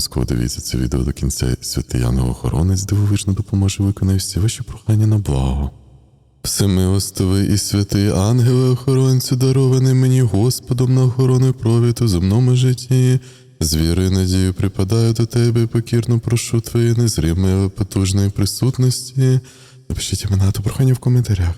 Обов'язково дивіться це відео до кінця. Святий ангел-охоронець дивовижно допоможе виконати всі ваші прохання на благо. Всемилостивий і святий ангеле охоронцю, дарований мені Господом на охорону і провід у земному житті. З вірою надією припадаю до тебе покірно прошу твоєї незримої, але потужної присутності. Напишіть імена та прохання в коментарях.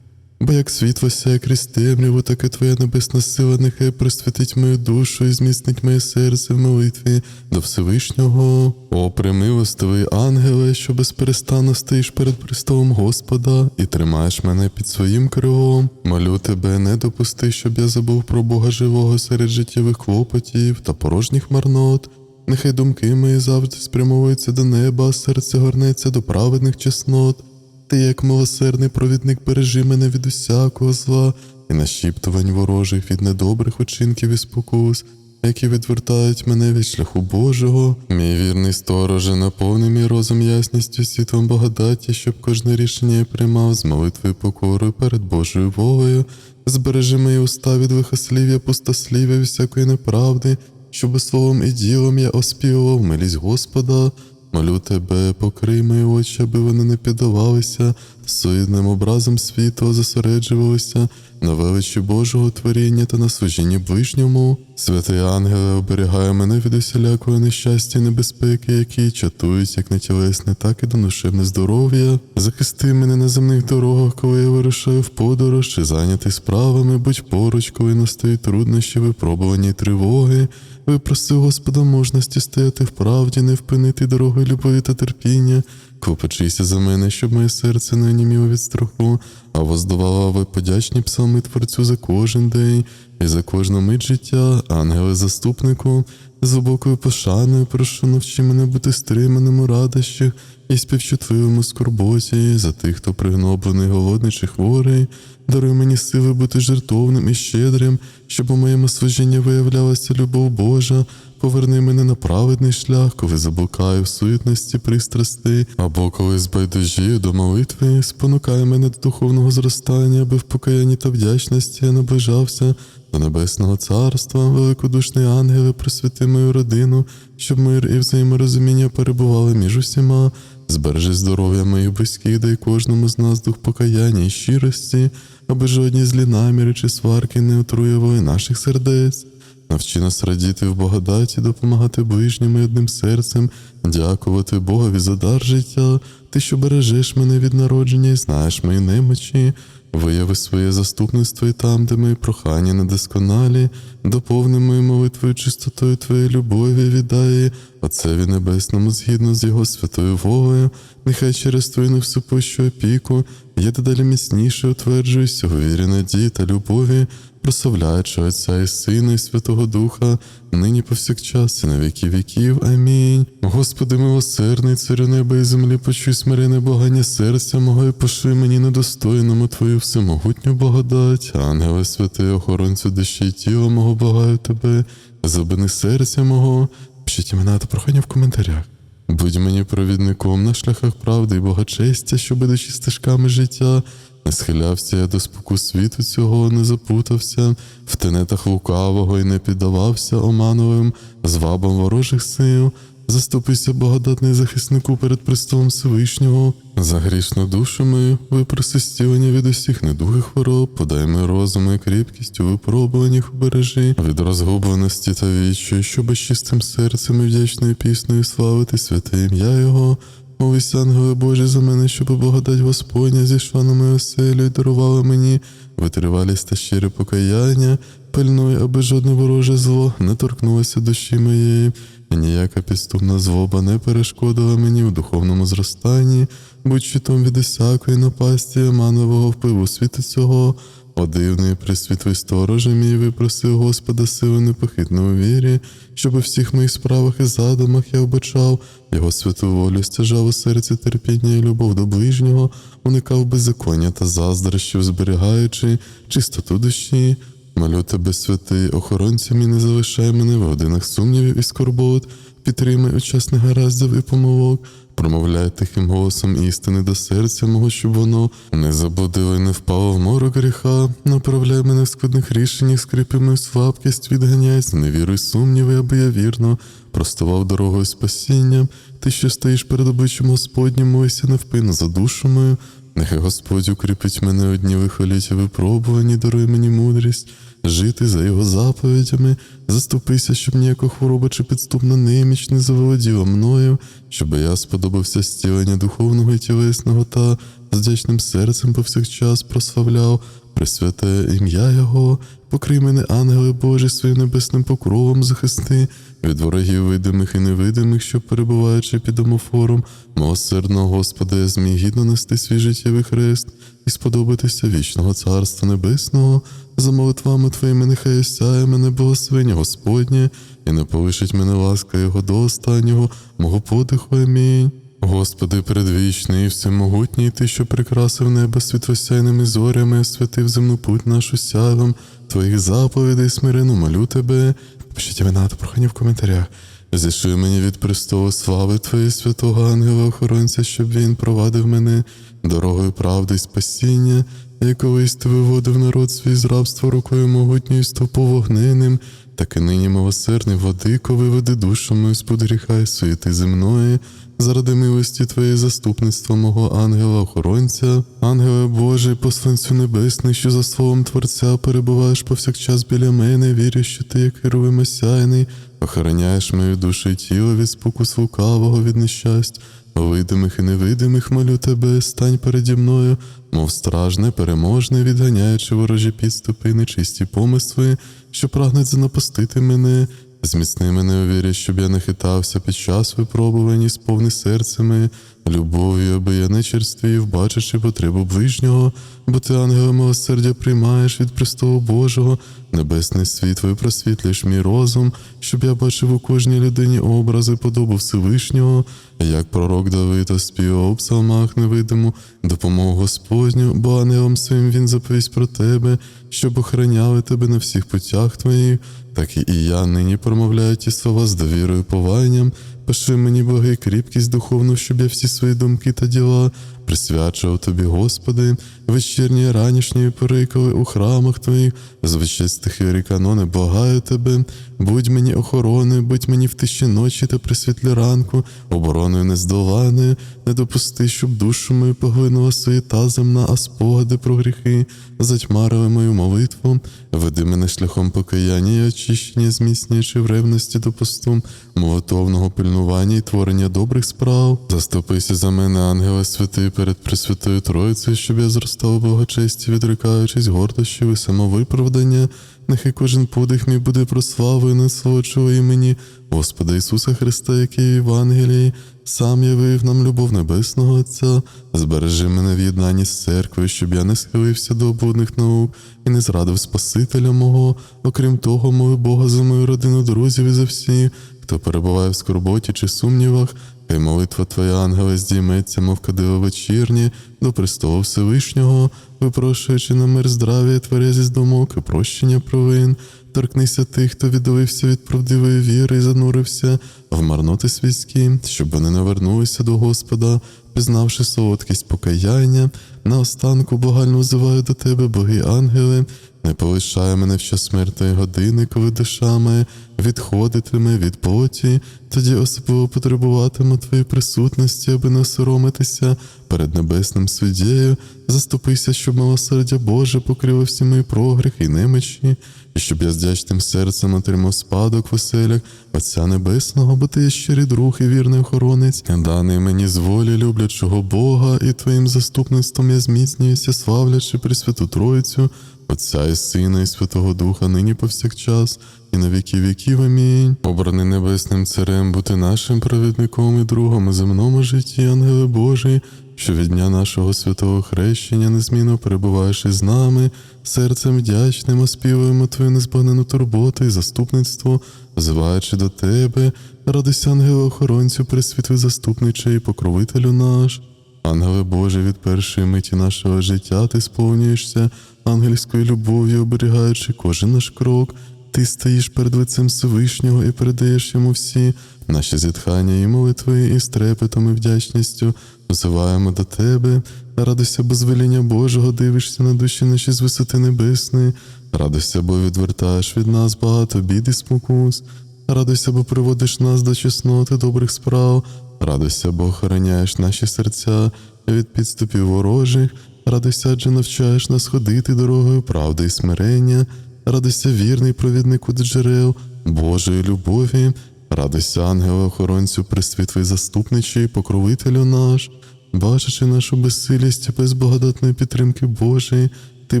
Бо як світло сяє крізь темряву, так і твоя небесна сила нехай просвітить мою душу і зміцнить моє серце в молитві до Всевишнього. О, примилостивий ангеле, що безперестанно стоїш перед престолом Господа і тримаєш мене під своїм крилом. Молю тебе, не допусти, щоб я забув про Бога живого серед життєвих клопотів та порожніх марнот. Нехай думки мої завжди спрямовуються до неба, серце горнеться до праведних чеснот. Ти, як милосердний провідник, бережи мене від усякого зла і нашіптувань ворожих від недобрих учинків і спокус, які відвертають мене від шляху Божого. Мій вірний стороже, наповни мій розум ясністю світлом благодаті, щоб кожне рішення я приймав з молитвою покорою перед Божою волею. Збережи мої уста від лихослів'я, пустослів'я, всякої неправди, щоб словом і ділом я оспівував милість Господа. Молю тебе, покрий мої очі, аби вони не піддавалися суєдним образом світу, зосереджувалися на величі Божого творіння та на служінні ближньому. Святий ангеле оберігає мене від усілякого нещастя і небезпеки, які чатують як на тілесне, так і до здоров'я. Захисти мене на земних дорогах, коли я вирушаю в подорож чи зайнятий справами, будь поруч, коли настають труднощі, випробування й тривоги. Випроси Господа мужності стояти в правді, не впинити дорогою любові та терпіння. Клопочися за мене, щоб моє серце не оніміло від страху, а воздавала ви подячні псалми Творцю за кожен день і за кожну мить життя, ангели заступнику, з глибокою пошаною прошу навчи мене бути стриманим у радощах і співчутливим у скорботі за тих, хто пригноблений, голодний чи хворий. Даруй мені сили бути жертовним і щедрим, щоб у моєму служінні виявлялася любов Божа. Поверни мене на праведний шлях, коли заблукаю в суетності пристрасти, або коли збайдужію до молитви, спонукай мене до духовного зростання, аби в покаянні та вдячності я наближався до Небесного Царства, великодушний ангеле, просвіти мою родину, щоб мир і взаєморозуміння перебували між усіма. Збережи здоров'я моїх близьких, дай кожному з нас дух покаяння і щирості, аби жодні злі наміри чи сварки не отруювали наших сердець. Навчи нас радіти в благодаті, допомагати ближнім і одним серцем, дякувати Богові за дар життя, ти, що бережеш мене від народження і знаєш мої немочі. Вияви своє заступництво і там, де мої прохання недосконалі, доповни мою молитвою чистотою твоєї любові, віддай Отцеві Небесному згідно з Його святою волею, нехай через твою невсупущу опіку я дедалі міцніше утверджуюся у вірі надії та любові, прославляючи Отця і Сина, і Святого Духа, нині повсякчас і на віки віків. Амінь. Господи, милосердний, царю неба і землі, почуй смирене благання серця мого і пошли мені недостойному Твою всемогутню благодать. Ангеле святий, охоронцю душі і тіла мого, благаю тебе, забини серця мого. Пишіть імена та прохання в коментарях. Будь мені провідником на шляхах правди і богачестя, щоб ідучи стежками життя, не схилявся я до споку світу цього, не запутався в тенетах лукавого і не піддавався омановим звабам ворожих сил. Заступися, благодатний захиснику перед престолом Всевишнього, за грішну душу мою, випроси стілення від усіх недугих хвороб, подай мені розум і кріпкість у випробуваннях убережи, від розгубленості та віччю, щоб чистим серцем і вдячною піснею славити святе ім'я Його. Молись, ангели Божі, за мене, щоб благодать Господня зійшла на мою оселю і дарувала мені витривалість та щире покаяння, пильнуй, аби жодне вороже зло не торкнулося душі моєї, і ніяка підступна злоба не перешкодила мені в духовному зростанні, будь щитом від усякої напасті манового впливу світу цього. О дивний присвітлий стороже мій випросив Господа сили непохитно у вірі, щоб у всіх моїх справах і задумах я вбачав. Його святу волю, стяжав у серці терпіння і любов до ближнього, уникав беззаконня та заздрощів, зберігаючи чистоту душі. Молю тебе, святий, охоронця мій не залишай мене в годинах сумнівів і скорбот, підтримай у час негараздів і помилок, промовляй тихим голосом істини до серця мого, щоб воно не заблудило і не впало в морок гріха, направляй мене в складних рішеннях, скріпи мою слабкість, відганяй невіру й сумніви, аби я вірно простував дорогою спасіння. Ти, що стоїш перед обличчям Господнім, молися невпинно за душу мою. Нехай Господь укріпить мене одні вихоліття. Випробувані, даруй мені мудрість, жити за його заповідями, заступися, щоб ніяка хвороба чи підступна неміч не заволоділа мною, щоб я сподобався зцілення духовного і тілесного та з вдячним серцем повсякчас прославляв Пресвяте ім'я Його, покрий мене, ангели Божі, своїм небесним покровом захисти від ворогів видимих і невидимих, що перебуваючи під домофором, милосердного Господа, я зміг гідно нести свій життєвий хрест і сподобатися вічного Царства Небесного, за молитвами Твоїми нехай осяє мене благословення Господнє, і не полишить мене ласка Його до останнього, мого подиху. Амінь. Господи, предвічний і всемогутній, Ти, що прикрасив небо світлосяйними зорями, освятив земну путь нашу сявом, Твоїх заповідей смирено молю Тебе. Пишіть імена та прохання в коментарях. Зішли мені від престолу слави Твоєї святого ангела охоронця, щоб він провадив мене дорогою правди й спасіння, і колись ти виводив народ свій з рабства рукою могутньою стопу вогненим, так і нині милосердний владико, виведи душу мою з-под гріха і суєти земної, заради милості Твоєї заступництва мого ангела-охоронця, ангеле Божий, посланцю небесний, що за словом Творця перебуваєш повсякчас біля мене, вірю, що ти, як херовим осяйний, охороняєш мою душу і тіло від спокус лукавого, від нещасть, видимих і невидимих, молю тебе, стань переді мною, мов страж непереможний, відганяючи ворожі підступи нечисті помисли, що прагнуть занапастити мене. Зміцни мене у вірі, щоб я не хитався під час випробувань і сповни серцями, любов'ю, аби я не черствів, бачачи потребу ближнього, бо ти, ангела милосердя, приймаєш від престолу Божого, небесне світло і просвітлюєш мій розум, щоб я бачив у кожній людині образи подобу Всевишнього, як пророк Давид оспівав у псалмах невидиму допомогу Господню, бо ангелом своїм він заповість про тебе, щоб охороняли тебе на всіх путях твоїх, так і я нині промовляю ті слова з довірою і. Пиши мені, Боги, кріпкість духовну, щоб я всі свої думки та діла присвячував тобі, Господи, вечірні і ранішні периколи у храмах твоїх, звичай стихи канони, благаю тебе, будь мені охороною, будь мені в тиші ночі та при світлі ранку, обороною нездоланою, не допусти, щоб душу мою поглинула суєта земна, а спогади про гріхи. Затьмарили мою молитву, веди мене шляхом покаяння і очищення, зміцнюючи в ревності до посту, молитовного пильнування і творення добрих справ. Заступися за мене, ангеле святий, перед Пресвятою Троїцею, щоб я зростав у благочесті, відрикаючись гордощів і самовиправдання. Нехай кожен подих мій буде прославою насолоджував імені Господа Ісуса Христа, який в Євангелії сам явив нам любов Небесного Отця, збережи мене в єднанні з церквою, щоб я не схилився до обудних наук і не зрадив Спасителя мого, окрім того, мою Бога за мою родину, друзів і за всіх, хто перебуває в скорботі чи сумнівах, хай молитва Твоя, ангеле, здійметься, мов кадило вечірні, до престолу Всевишнього, випрошуючи на мир здрав'я, тверезість думок і прощення провин. Торкнися тих, хто віддалився від правдивої віри і занурився в марноти світські, щоб вони не вернулися до Господа, пізнавши солодкість покаяння. Наостанку благально взиваю до тебе, боги ангели, не полишай мене в час смертної години, коли душа моя відходитиме від плоті, тоді особливо потребуватиму твоєї присутності, аби не соромитися перед небесним суддєю. Заступися, щоб милосердя Боже покрило всі мої прогріхи і немичі, і щоб я з дячним серцем отримав спадок в оселях Отця Небесного, бо ти є щирий друг і вірний охоронець, даний мені з волі люблячого Бога, і твоїм заступництвом я зміцнююся, славлячи Пресвяту Троїцю, Отця і Сина, і Святого Духа, нині повсякчас, і на віки віків. Амінь. Обраний небесним царем, бути нашим провідником і другом у земному житті, ангели Божий, що від дня нашого святого хрещення незмінно перебуваєш із нами, серцем вдячним оспівуємо твою незбагнену турботу і заступництво, взиваючи до тебе, радуйся, ангеле охоронцю, пресвітлий заступниче і покровителю наш. Ангеле Боже, від першої миті нашого життя ти сповнюєшся ангельською любов'ю, оберігаючи кожен наш крок. Ти стоїш перед лицем Всевишнього і передаєш йому всі наші зітхання і молитви, і з і вдячністю взиваємо до тебе. Радуйся, бо звеління Божого, дивишся на душі наші з висоти небесної. Радуйся, бо відвертаєш від нас багато бід і спокус. Радуйся, бо приводиш нас до чесноти добрих справ. Радуйся, бо охороняєш наші серця від підступів ворожих. Радуйся, адже навчаєш нас ходити дорогою правди і смирення. Радуйся, вірний провіднику джерел Божої любові. Радуйся, ангеле охоронцю, присвітлий заступничий, покровителю наш. Бачачи нашу безсилість без благодатної підтримки Божої, ти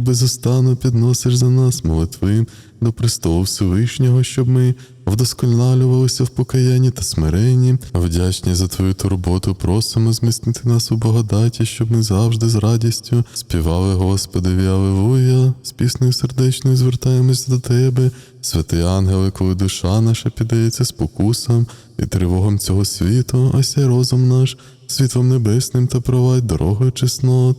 безостанно підносиш за нас молитви до престолу Всевишнього, щоб ми вдосконалювалися в покаянні та смиренні. Вдячні за твою турботу, просимо зміцнити нас у благодаті, щоб ми завжди з радістю співали Господеві Алилуя, з піснею сердечною звертаємось до тебе, святий ангеле, коли душа наша піддається спокусам і тривогам цього світу, осяй розум наш світлом небесним та провадь дорогою чеснот.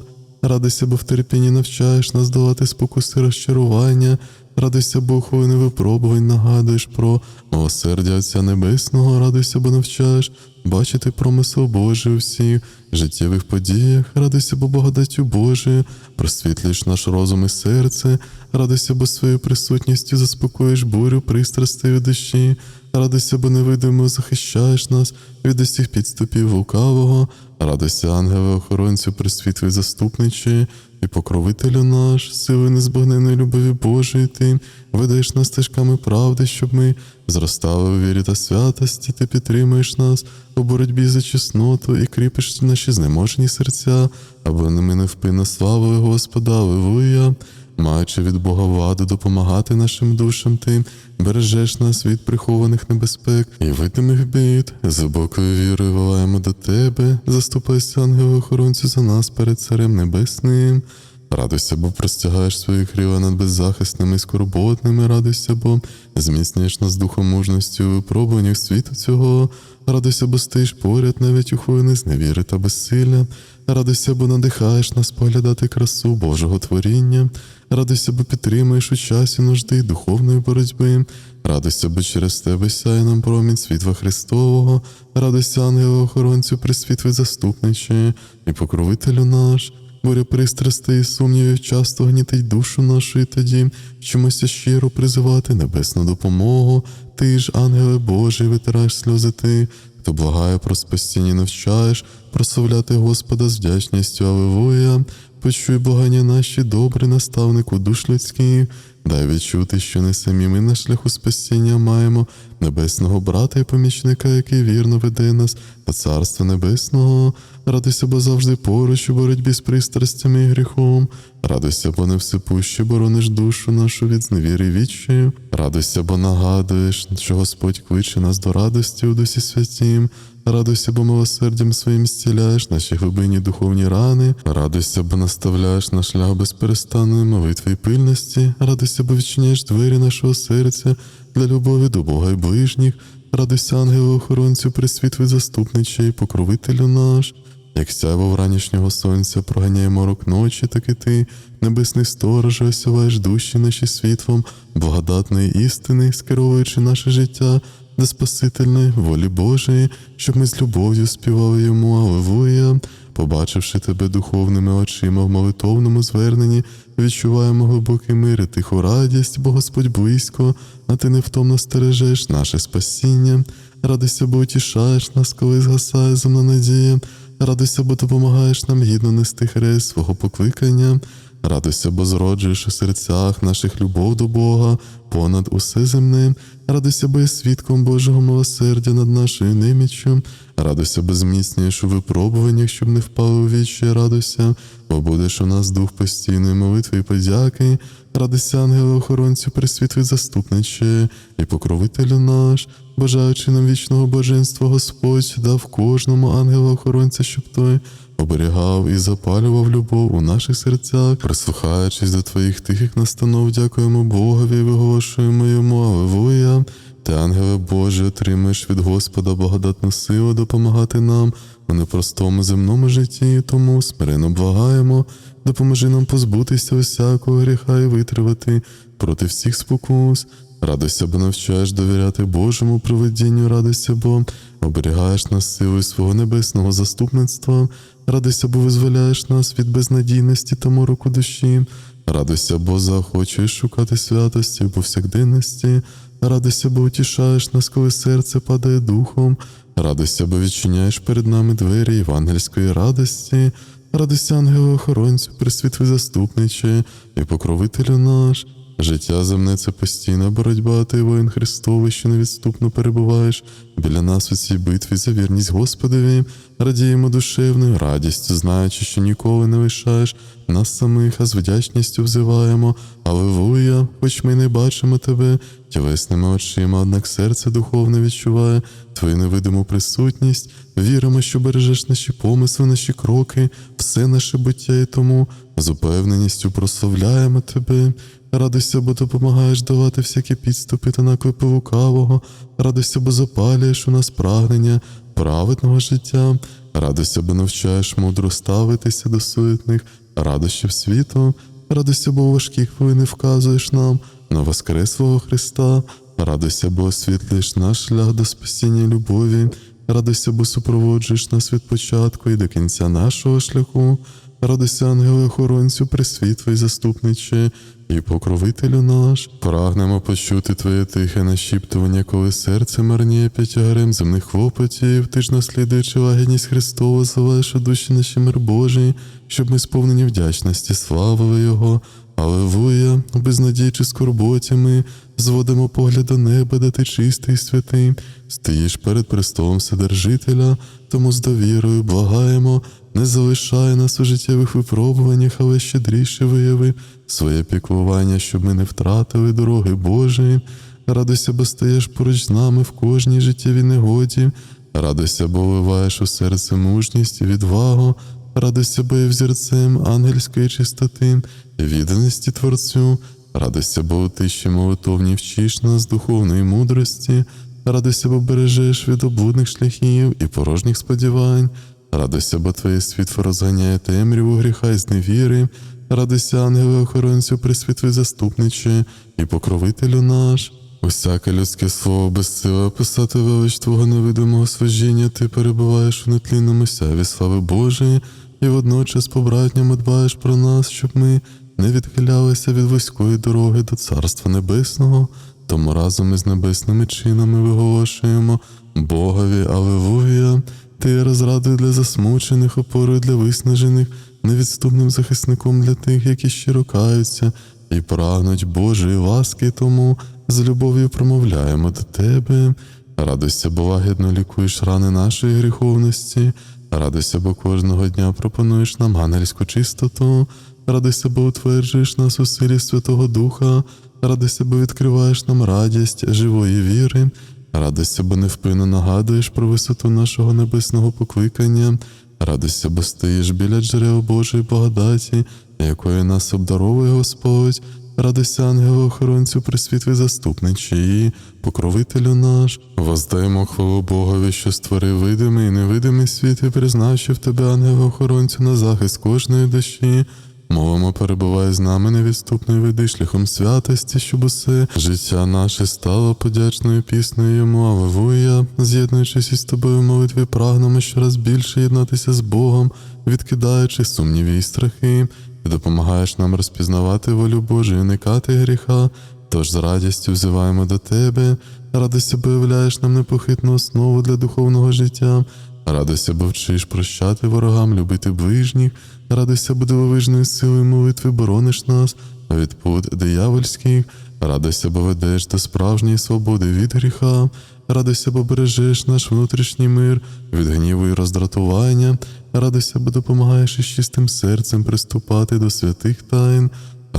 Радуйся, бо в терпінні навчаєш нас долати спокуси розчарування. Радуйся, бо у випробувань нагадуєш про милосердя Отця Небесного, радуйся, бо навчаєш бачити промисел Божий у всіх життєвих подіях, радуйся, бо благодаттю Божою, просвітлюєш наш розум і серце, радуйся, бо своєю присутністю заспокоїш бурю пристрастей у душі, радуйся, бо невидимо захищаєш нас від усіх підступів лукавого, радуйся, ангеле охоронцю, присвітлий заступничі і покровителю наш, сили незбагненої любові Божої ти ведеш нас стежками правди, щоб ми зростали у вірі та святості, ти підтримуєш нас у боротьбі за чесноту і кріпиш наші знеможені серця, аби ми невпинно славили Господа, Аллилуйя. Маючи від Бога владу допомагати нашим душам, ти бережеш нас від прихованих небезпек і видимих бід. З глибокою вірою волаємо до тебе, заступайся, ангелу охоронцю за нас перед Царем Небесним. Радуйся, бо простягаєш свої крила над беззахисними і скорботними, радуйся, бо зміцнюєш нас духом мужності у випробуваннях світу цього. Радуйся, бо стоїш поряд навіть у хвилини зневіри та безсилля. Радуйся, бо надихаєш нас поглядати красу Божого творіння. Радуйся, бо підтримуєш у часі нужди духовної боротьби. Радуйся, бо через тебе сяє нам промінь світла Христового. Радуйся, ангелу охоронцю, присвітлий заступниче і покровителю наш. Буря пристрастей і сумнівів часто гнітить душу нашу і тоді, вчимося щиро призивати небесну допомогу. Ти ж, ангеле Божий, витираєш сльози ти, хто благає про спасіння, навчаєш, прославляти Господа з вдячністю, Аллилуйя. Почуй благання наші, добрий наставнику душ людських, дай відчути, що не самі ми на шляху спасіння маємо небесного брата і помічника, який вірно веде нас до Царства Небесного. Радуйся, бо завжди поруч у боротьбі з пристрастями і гріхом. Радуйся, бо не всепуще борониш душу нашу від зневіри відчаю. Радуйся, бо нагадуєш, що Господь кличе нас до радості у дусі святім. Радуйся, бо милосердям своїм зціляєш наші глибинні духовні рани. Радуйся, бо наставляєш на шлях безперестанної молитви і пильності. Радуйся, бо відчиняєш двері нашого серця для любові до Бога і ближніх. Радуйся, ангелу охоронцю, присвітлий заступниче і покровителю наш. Як сяйво вранішнього сонця проганяє морок ночі, так і ти, небесний сторож, осяваєш душі наші світлом, благодатної істини, скеровуючи наше життя до Спасительної волі Божої, щоб ми з любов'ю співали йому Аллилуйя. Побачивши тебе духовними очима в молитовному зверненні, відчуваємо глибокий мир і тиху радість, бо Господь близько, а ти невтомно стережеш наше спасіння. Радуйся, бо утішаєш нас, коли згасає земна надія. Радуйся, бо допомагаєш нам гідно нести хрест свого покликання. Радуйся, бо зроджуєш у серцях наших любов до Бога понад усе земне. Радуйся, бо є свідком Божого милосердя над нашою неміччю. Радуйся, бо зміцнюєш у випробуваннях, щоб не впали у вічі. Радуйся, бо будеш у нас дух постійної молитви і подяки. Радуйся, ангеле охоронцю, присвітлий заступниче і покровителю наш, бажаючи нам вічного блаженства, Господь дав кожному ангелу охоронця, щоб той оберігав і запалював любов у наших серцях, прислухаючись до твоїх тихих настанов, дякуємо Богові виголошуємо йому, Аллилуйя. Ти, ангеле Боже, отримаєш від Господа благодатну силу допомагати нам у непростому земному житті, тому смиренно благаємо, допоможи нам позбутися усякого гріха і витривати проти всіх спокус. Радуйся, бо навчаєш довіряти Божому проведінню, радуйся, бо оберігаєш нас силою свого небесного заступництва, радуйся, бо визволяєш нас від безнадійності та мороку душі. Радуйся, бо заохочуєш шукати святості в повсякденності. Радуйся, бо утішаєш нас, коли серце падає духом. Радуйся, бо відчиняєш перед нами двері євангельської радості. Радуйся, ангелу-охоронцю, присвітлий заступниче і покровителю наш. Життя земне це постійна боротьба, ти воїн Христовий, що невідступно перебуваєш біля нас у цій битві за вірність Господові. Радіємо душевною радістю, знаючи, що ніколи не лишаєш нас самих, а з вдячністю взиваємо. Аллилуйя, хоч ми не бачимо тебе тілесними очима, однак серце духовне відчуває твою невидиму присутність. Віримо, що бережеш наші помисли, наші кроки, все наше буття і тому з упевненістю прославляємо тебе. Радуйся, бо допомагаєш давати всякі підступи та наклепи лукавого. Радуйся, бо запалюєш у нас прагнення праведного життя. Радуйся, бо навчаєш мудро ставитися до суетних радощів світу. Радуйся, бо важкі хвилини вказуєш нам на воскреслого Христа. Радуйся, бо освітлюєш наш шлях до спасіння любові. Радуйся, бо супроводжуєш нас від початку і до кінця нашого шляху. Радуйся, ангеле охоронцю, присвітлий заступниче і покровителю наш. Прагнемо почути Твоє тихе нашіптування, коли серце марніє п'ятягарем земних хлопотів. Ти ж наслідуючи лагідність Христова, зливаєш у душі наші мир Божий, щоб ми сповнені вдячності, славили Його. Аллилуйя, безнадійчи скорботі ми зводимо погляд до неба, де ти чистий святий, стоїш перед престолом Вседержителя, тому з довірою благаємо, не залишай нас у життєвих випробуваннях, але щедріше вияви своє піклування, щоб ми не втратили дороги Божої. Радуйся, бо стаєш поруч з нами в кожній життєвій негоді. Радуйся, бо вливаєш у серце мужність і відвагу. Радуйся, бо взірцем ангельської чистоти, відданості Творцю. Радуйся, бо у тиші молитовні вчиш нас духовної мудрості. Радуйся, бо бережеш від облудних шляхів і порожніх сподівань. Радуйся, бо твоє світло розганяє темряву гріха і зневіри. Радуйся, ангеле охоронцю, присвітлий заступниче і покровителю наш. Усяке людське слово без сили описати велич Твого невидимого сважіння, ти перебуваєш у нетлінному сяві слави Божої, і водночас по-братньому дбаєш про нас, щоб ми не відхилялися від вузької дороги до Царства Небесного, тому разом із небесними чинами виголошуємо Богові Аллилуйя, ти є розрадою для засмучених, опорою для виснажених, невідступним захисником для тих, які щиро каються і прагнуть Божої ласки, тому з любов'ю промовляємо до тебе. Радуйся, бо лагідно лікуєш рани нашої гріховності. Радуйся, бо кожного дня пропонуєш нам ангельську чистоту. Радуйся, бо утверджуєш нас у силі Святого Духа. Радуйся, бо відкриваєш нам радість живої віри. Радуйся, бо невпинно нагадуєш про висоту нашого небесного покликання. Радуйся, бо стоїш біля джерел Божої благодаті, якою нас обдаровує Господь. Радуйся, ангелу охоронцю, присвітлий заступничі і покровителю наш. Воздаємо хвалу Богові, що створив видимий і невидимий світ і призначив тебе, ангелу охоронцю, на захист кожної душі. Мовимо, перебувай з нами невідступною веди шляхом святості, щоб усе життя наше стало подячною піснею йому, Аллилуйя. З'єднуючись із тобою в молитві, прагнемо щораз більше єднатися з Богом, відкидаючи сумніви і страхи, і допомагаєш нам розпізнавати волю Божу і уникати гріха. Тож з радістю взиваємо до тебе, радуйся, бо являєш нам непохитну основу для духовного життя. Радуйся, бо вчиш прощати ворогам, любити ближніх, радуйся, бо дивовижною силою молитви борониш нас від пут диявольських, радуйся, ведеш до справжньої свободи від гріха, радуйся, бо бережеш наш внутрішній мир від гніву і роздратування, радуйся, бо допомагаєш із чистим серцем приступати до святих тайн.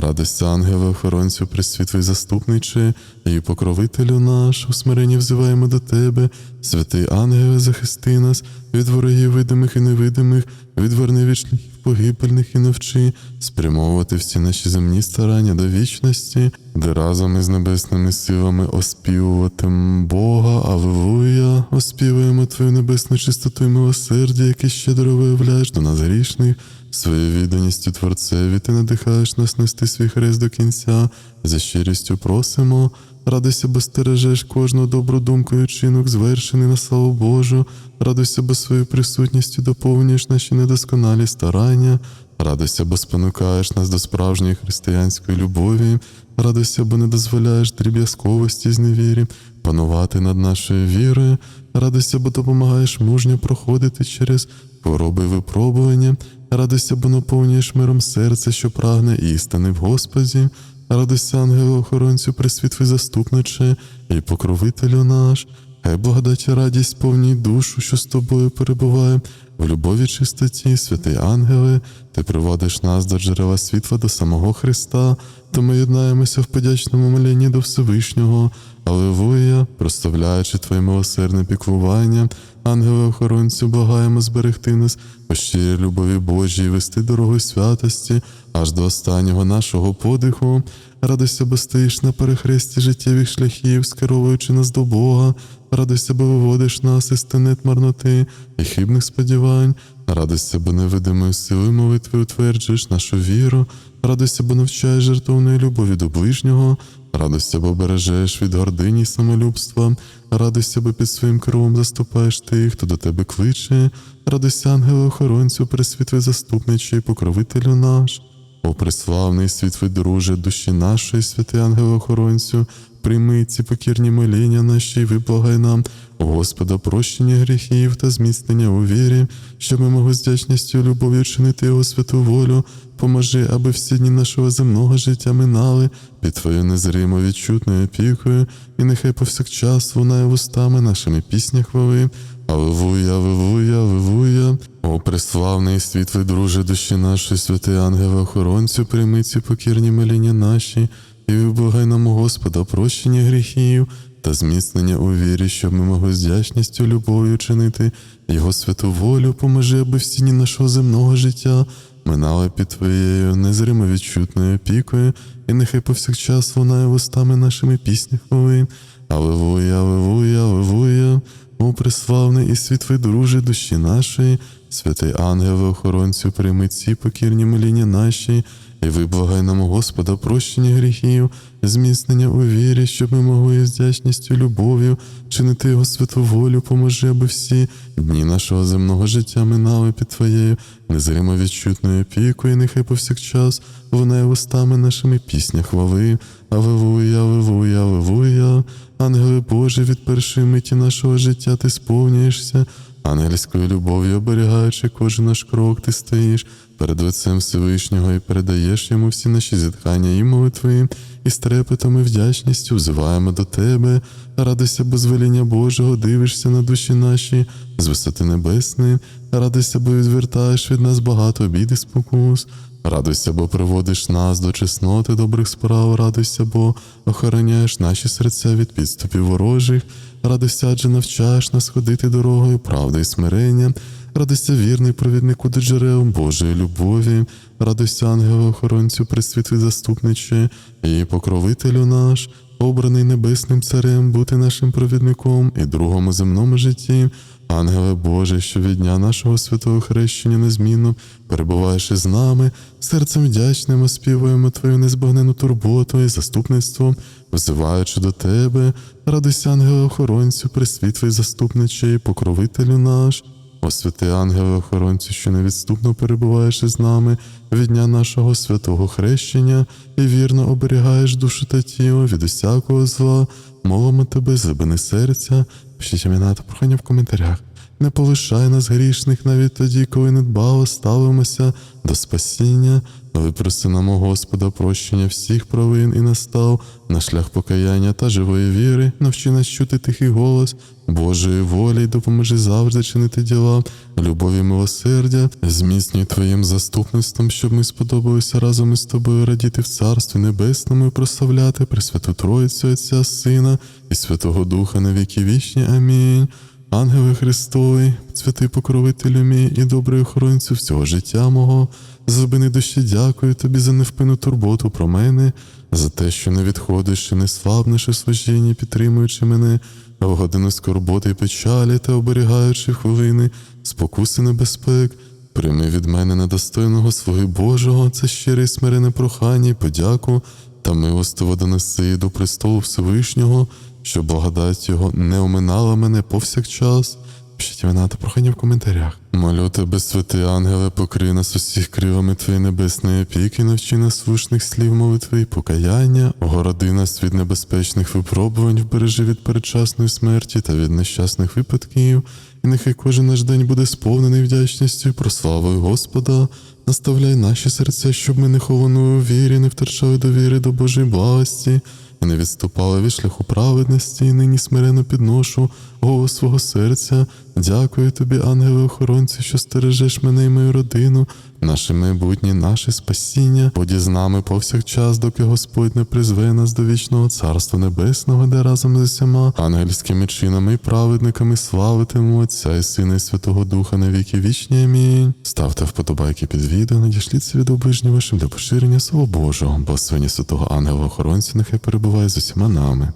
Радуйся, ангеле, охоронцю, пресвітлий заступниче, і покровителю наш, у смиренні взиваємо до тебе, святий ангеле, захисти нас від ворогів видимих і невидимих, відверни від шляхів погибельних і навчи, спрямовувати всі наші земні старання до вічності, де разом із небесними силами оспівуватим Бога, Аллилуйя, оспівуємо Твою небесну чистоту і милосердя, яке щедро виявляєш до нас грішних, своєю відданістю Творцеві ти надихаєш нас нести свій хрест до кінця, за щирістю просимо. Радуйся, бо стережеш кожну добру думку і вчинок, звершений на славу Божу. Радуйся, бо своєю присутністю доповнюєш наші недосконалі старання. Радуйся, бо спонукаєш нас до справжньої християнської любові. Радуйся, бо не дозволяєш дріб'язковості з невірі панувати над нашою вірою. Радуйся, бо допомагаєш мужньо проходити через хвороби і випробування. Радуйся, бо наповнюєш миром серце, що прагне істини в Господі. Радуйся, ангелу охоронцю, пресвітлий заступниче і покровителю наш. Хай благодать і радість сповній душу, що з тобою перебуває, в любові чистоті, святий ангеле, ти приводиш нас до джерела світла до самого Христа, то ми єднаємося в подячному моленні до Всевишнього. Аллилуйя, проставляючи Твоє милосердне піклування, ангели охоронцю, благаємо зберегти нас у щирій любові Божій, вести дорогою святості аж до останнього нашого подиху. Радуйся, бо стоїш на перехресті життєвих шляхів, скеровуючи нас до Бога. Радуйся, бо виводиш нас із тенет марноти і хибних сподівань. Радуйся, бо невидимою силою молитви утверджуєш нашу віру. Радуйся, бо навчаєш жертовної любові до ближнього. Радуйся, бо бережеш від гордині самолюбства. Радуйся, бо під своїм кровом заступаєш тих, хто до тебе кличе. Радуйся, ангелу-охоронцю, пресвітлий заступниче і покровителю наш. О, преславний світ друже, душі нашої, святий ангел охоронцю, прийми ці покірні моління наші, і виблагай нам, Господа, прощення гріхів та зміцнення у вірі, щоб ми могли з вдячністю і любов'ю чинити Його святу волю. Поможи, аби всі дні нашого земного життя минали під Твоєю незримо відчутною опікою, і нехай повсякчас лунає вустами нашими пісня хвали. Аллилуйя, аллилуйя, аллилуйя. О, преславний і світлий друже душі нашої, святий ангел охоронцю, прийми ці покірні моління наші, і виблагай нам, у Господа, прощення гріхів та зміцнення у вірі, щоб ми могли з вдячністю любов'ю чинити Його святу волю, поможи, аби всі дні нашого земного життя минали під Твоєю незримо відчутною опікою, і нехай повсякчас лунає вустами нашими пісні хвали. Аллилуйя, аллилуйя, аллилуйя. О, преславний і світлий друже душі нашої, святий ангел охоронцю, прийми ці покірні моління наші, і виблагай нам, Господа, прощення гріхів, зміцнення у вірі, щоб ми могли з вдячністю любов'ю чинити Його святу волю, поможи, аби всі дні нашого земного життя минали під Твоєю незримо відчутною опікою, нехай повсякчас лунає вустами нашими пісня хвали. Аллилуйя, аллилуйя, аллилуйя. Ангели Божі, від першої миті нашого життя ти сповнюєшся, ангельською любов'ю оберігаючи кожен наш крок, ти стоїш перед лицем Всевишнього і передаєш йому всі наші зітхання і молитви, і з трепетом і вдячністю взиваємо до тебе. Радуйся, бо звеління Божого, дивишся на душі наші з висоти небесної, радуйся, бо відвертаєш від нас багато бід і спокус. Радуйся, бо приводиш нас до чесноти добрих справ, радуйся, бо охороняєш наші серця від підступів ворожих, радуйся, адже навчаєш нас ходити дорогою правди і смирення, радостя вірний провіднику до джерел Божої любові, радостя ангелу охоронцю, присвітві заступниче і покровителю наш, обраний небесним царем, бути нашим провідником і другому земному житті. Ангеле Боже, що від дня нашого святого хрещення незмінно перебуваєш із нами, серцем вдячним оспівуємо Твою незбагнену турботу і заступництво, взиваючи до Тебе, радуйся, ангеле охоронцю, присвітлий заступниче і покровителю наш. О святий ангеле охоронцю, що невідступно перебуваєш із нами від дня нашого святого хрещення і вірно оберігаєш душу та тіло від усякого зла, молимо тебе, злибини серця, пишіть імена та прохання в коментарях. Не полишай нас грішних навіть тоді, коли недбало ставимося до спасіння. Випроси нам, о Господа, прощення всіх провин і настав на шлях покаяння та живої віри, навчи нас чути тихий голос Божої волі й допоможи завжди чинити діла, любові, милосердя, зміцнюй Твоїм заступництвом, щоб ми сподобалися разом із тобою радіти в Царстві Небесному і прославляти Пресвяту Троїцю Отця, Сина і Святого Духа на віки вічні. Амінь. Ангели Христові, святий покровителю мій і добрий охоронцю всього життя мого, зубини душі дякую тобі за невпинну турботу про мене, за те, що не відходиш і не слабнеш у служінні, підтримуючи мене в годину скорботи і печалі та оберігаючи хвилини, спокуси небезпек. Прийми від мене недостойного свого Божого, це щире смирене прохання і подяку та милостиво донеси до престолу Всевишнього, щоб благодать Його не оминала мене повсякчас. Пишіть імена та прохання в коментарях. Молю тебе, святий ангеле, покрий нас усіх кривами Твоєї небесної опіки, навчи нас слушних слів молитви і покаяння, огороди нас від небезпечних випробувань, вбережи від передчасної смерті та від нещасних випадків, і нехай кожен наш день буде сповнений вдячністю і прославою Господа. Наставляй наші серця, щоб ми не хованою у вірі, не втрачали довіри до Божої благості і не відступали від шляху праведності, і нині смиренно підношу голос свого серця. Дякую тобі, ангеле охоронці, що стережеш мене і мою родину, наше майбутнє, наше спасіння. Будь з нами повсякчас, доки Господь не призве нас до вічного царства небесного, де разом з усіма ангельськими чинами і праведниками славитимемо Отця і Сина і Святого Духа на віки вічні. Амінь. Ставте вподобайки під відео, надішліться від оближніх вашим для поширення Слова Божого, бо свині святого ангела охоронця нехай перебуває з усіма нами.